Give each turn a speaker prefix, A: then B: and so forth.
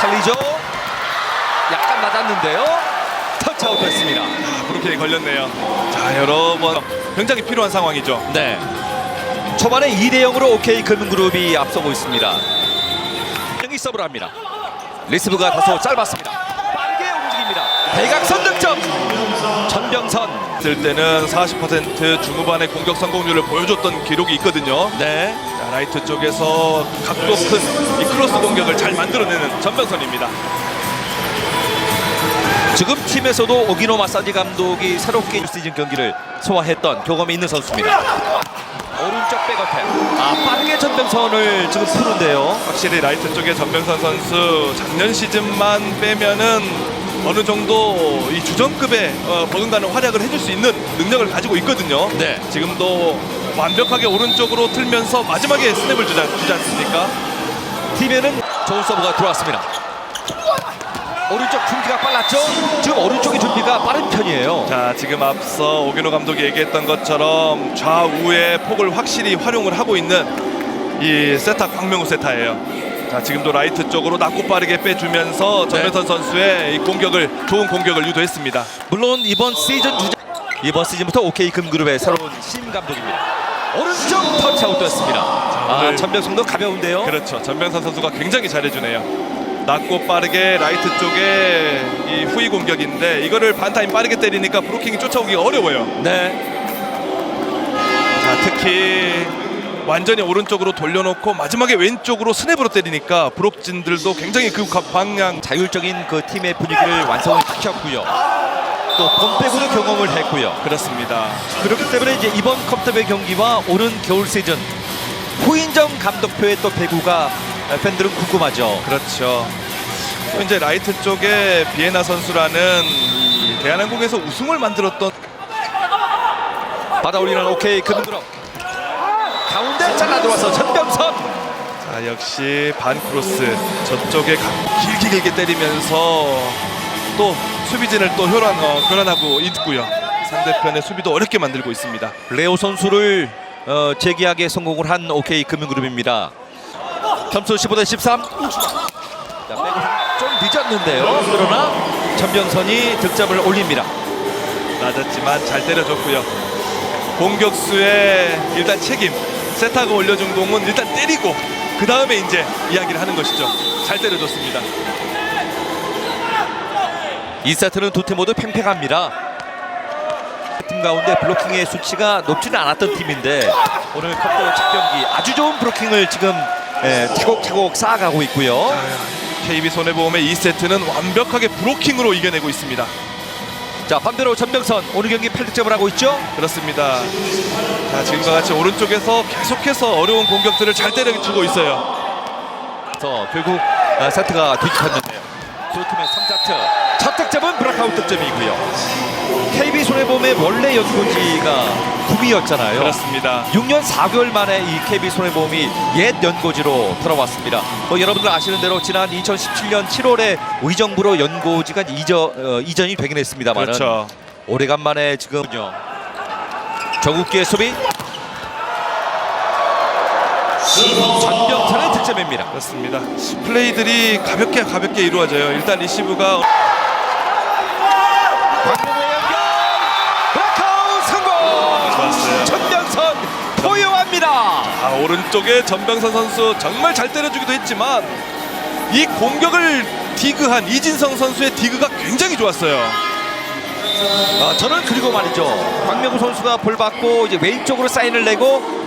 A: 살리죠. 약간 맞았는데요. 터치아웃 됐습니다.
B: 브로킹이 걸렸네요. 자 여러 번 굉장히 필요한 상황이죠.
A: 네. 초반에 2대 0으로 OK 금융그룹이 앞서고 있습니다. 이 서브를 합니다. 리스브가 다소 짧았습니다. 대각선 득점. 전병선.
B: 있을 때는 40% 중후반의 공격 성공률을 보여줬던 기록이 있거든요.
A: 네.
B: 자, 라이트 쪽에서 각도 큰 이 크로스 공격을 잘 만들어내는 전병선입니다.
A: 지금 팀에서도 오기노 마사지 감독이 새롭게 시즌 경기를 소화했던 경험이 있는 선수입니다. 오른쪽 백어택. 아 빠르게 전병선을 지금 푸는데요.
B: 확실히 라이트 쪽에 전병선 선수 작년 시즌만 빼면은 어느 정도 이 주전급의 어, 버금가는 활약을 해줄 수 있는 능력을 가지고 있거든요.
A: 네.
B: 지금도 완벽하게 오른쪽으로 틀면서 마지막에 스냅을 주지, 않- 주지 않습니까?
A: 팀에는 좋은 서브가 들어왔습니다. 오른쪽 준비가 빨랐죠? 지금 오른쪽의 준비가 빠른 편이에요.
B: 자 지금 앞서 오균호 감독이 얘기했던 것처럼 좌우의 폭을 확실히 활용을 하고 있는 이 세타 광명우 세타예요. 자 지금도 라이트 쪽으로 낮고 빠르게 빼주면서 전면선 선수의 이 공격을 좋은 공격을 유도했습니다.
A: 물론 이번 시즌 주자 이번 시즌부터 OK 금그룹의 새로운 신임 감독입니다. 오른쪽 터치아웃 됐습니다. 아
B: 오늘-
A: 전병성도 가벼운데요.
B: 그렇죠. 전면선 선수가 굉장히 잘해주네요. 낮고 빠르게 라이트 쪽에 이 후위 공격인데 이거를 반타임 빠르게 때리니까 브로킹이 쫓아오기가 어려워요.
A: 네.
B: 자 특히 완전히 오른쪽으로 돌려놓고 마지막에 왼쪽으로 스냅으로 때리니까 브록진들도 굉장히 그 가- 방향
A: 자율적인 그 팀의 분위기를 완성을 시켰고요. 또 본백으로 경험을 했고요.
B: 그렇습니다.
A: 그렇기 때문에 이제 이번 컵대회 경기와 오는 겨울 시즌 후인정 감독표의 또 배구가 팬들은 궁금하죠.
B: 그렇죠. 또 이제 라이트 쪽에 비에나 선수라는 이 대한항공에서 우승을 만들었던
A: 받아올리는 OK 금그룹 가운데 잘라 들어와서 전병선
B: 자 역시 반 크로스 저쪽에 가- 길게 길게 때리면서 또 수비진을 또 혈안, 어, 교란하고 있고요. 상대편의 수비도 어렵게 만들고 있습니다.
A: 레오 선수를 어, 재계약에 성공을 한 OK 금융그룹입니다. 점수 15대 13. 자, 백을 좀 늦었는데요. 그러나 전병선이 득점을 올립니다.
B: 낮았지만 잘 때려줬고요. 공격수의 일단 책임. 세타가 올려준 공은 일단 때리고 그 다음에 이제 이야기를 하는 것이죠. 잘 때려줬습니다.
A: 2세트는 두 팀 모두 팽팽합니다. 팀 가운데 블로킹의 수치가 높지는 않았던 팀인데 오늘 컵대회 첫 경기 아주 좋은 블로킹을 지금 예, 차곡차곡 쌓아가고 있고요.
B: KB 손해보험의 2세트는 완벽하게 브로킹으로 이겨내고 있습니다.
A: 자 반대로 전병선 오늘 경기 8득점을 하고 있죠.
B: 그렇습니다. 자, 지금과 같이 오른쪽에서 계속해서 어려운 공격들을 잘 때려주고 있어요.
A: 그래서 결국 아, 세트가 뒤집혔는데요. 두 팀의 3세트 첫 득점은 브라카웃 득점이고요. KB 손해보험의 원래 연고지가 구미였잖아요.
B: 그렇습니다.
A: 6년 4개월 만에 이 KB 손해보험이 옛 연고지로 돌아왔습니다. 뭐 여러분들 아시는 대로 지난 2017년 7월에 의정부로 연고지가 이전, 어, 이전이 되긴 했습니다만
B: 그렇죠.
A: 오래간만에 지금요. 정국기의 수비 전병선의 득점입니다.
B: 그렇습니다. 플레이들이 가볍게 가볍게 이루어져요. 일단 리시브가
A: 성공
B: 좋았어요.
A: 전병선 포효합니다.
B: 아, 오른쪽에 전병선 선수 정말 잘 때려주기도 했지만 이 공격을 디그한 이진성 선수의 디그가 굉장히 좋았어요.
A: 아, 저는 그리고 말이죠. 박명호 선수가 볼 받고 이제 왼쪽으로 사인을 내고